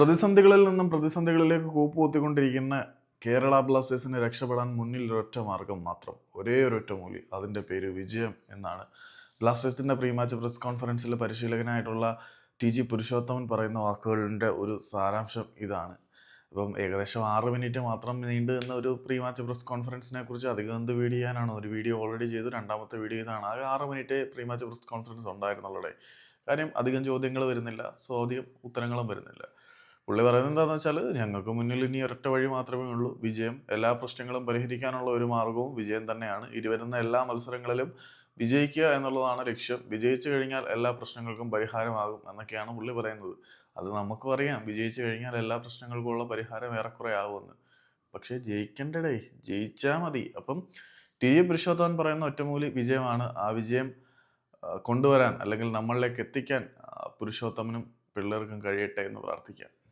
പ്രതിസന്ധികളിൽ നിന്നും പ്രതിസന്ധികളിലേക്ക് കൂപ്പുകുത്തിക്കൊണ്ടിരിക്കുന്ന കേരള ബ്ലാസ്റ്റേഴ്സിനെ രക്ഷപ്പെടാൻ മുന്നിൽ ഒരൊറ്റ മാർഗം മാത്രം ഒരേ ഒരൊറ്റ മൂലി അതിന്റെ പേര് വിജയം എന്നാണ്. ബ്ലാസ്റ്റേഴ്സിന്റെ പ്രീ മാച്ച് പ്രസ് കോൺഫറൻസിൽ പരിശീലകനായിട്ടുള്ള ടി ജി പുരുഷോത്തമൻ പറയുന്ന വാക്കുകളുടെ ഒരു സാരാംശം ഇതാണ്. ഇപ്പം ഏകദേശം ആറ് മിനിറ്റ് മാത്രം നീണ്ടു നിന്ന ഒരു പ്രീ മാച്ച് പ്രസ് കോൺഫറൻസിനെ കുറിച്ച് അധികം എന്ത് വീഡിയോ ചെയ്യാനാണ്? ഒരു വീഡിയോ ഓൾറെഡി ചെയ്തു രണ്ടാമത്തെ വീഡിയോ ഇതാണ്. ആകെ ആറ് minute pre match press conference ഉണ്ടായിരുന്നുള്ളൂ കാര്യം അധികം ചോദ്യങ്ങൾ വരുന്നില്ല സോ അധികം ഉത്തരങ്ങളും വരുന്നില്ല. പുള്ളി പറയുന്നത് എന്താണെന്ന് വെച്ചാൽ ഞങ്ങൾക്ക് മുന്നിൽ ഇനി ഒരൊറ്റ വഴി മാത്രമേ ഉള്ളൂ. വിജയം എല്ലാ പ്രശ്നങ്ങളും പരിഹരിക്കാനുള്ള ഒരു മാർഗവും വിജയം തന്നെയാണ്. ഇനി വരുന്ന എല്ലാ മത്സരങ്ങളിലും വിജയിക്കുക എന്നുള്ളതാണ് ലക്ഷ്യം. വിജയിച്ചു കഴിഞ്ഞാൽ എല്ലാ പ്രശ്നങ്ങൾക്കും പരിഹാരമാകും എന്നൊക്കെയാണ് പുള്ളി പറയുന്നത്. അത് നമുക്കും അറിയാം. വിജയിച്ചു കഴിഞ്ഞാൽ എല്ലാ പ്രശ്നങ്ങൾക്കുമുള്ള പരിഹാരം ഏറെക്കുറെ ആവുമെന്ന് പക്ഷേ ജയിക്കണ്ടടേ ജയിച്ചാൽ മതി. അപ്പം ടി. ജി പുരുഷോത്തമൻ പറയുന്ന ഒറ്റമൂലി വിജയമാണ്. ആ വിജയം കൊണ്ടുവരാൻ അല്ലെങ്കിൽ നമ്മളിലേക്ക് എത്തിക്കാൻ പുരുഷോത്തമനും പിള്ളേർക്കും കഴിയട്ടെ എന്ന് പ്രാർത്ഥിക്കാം.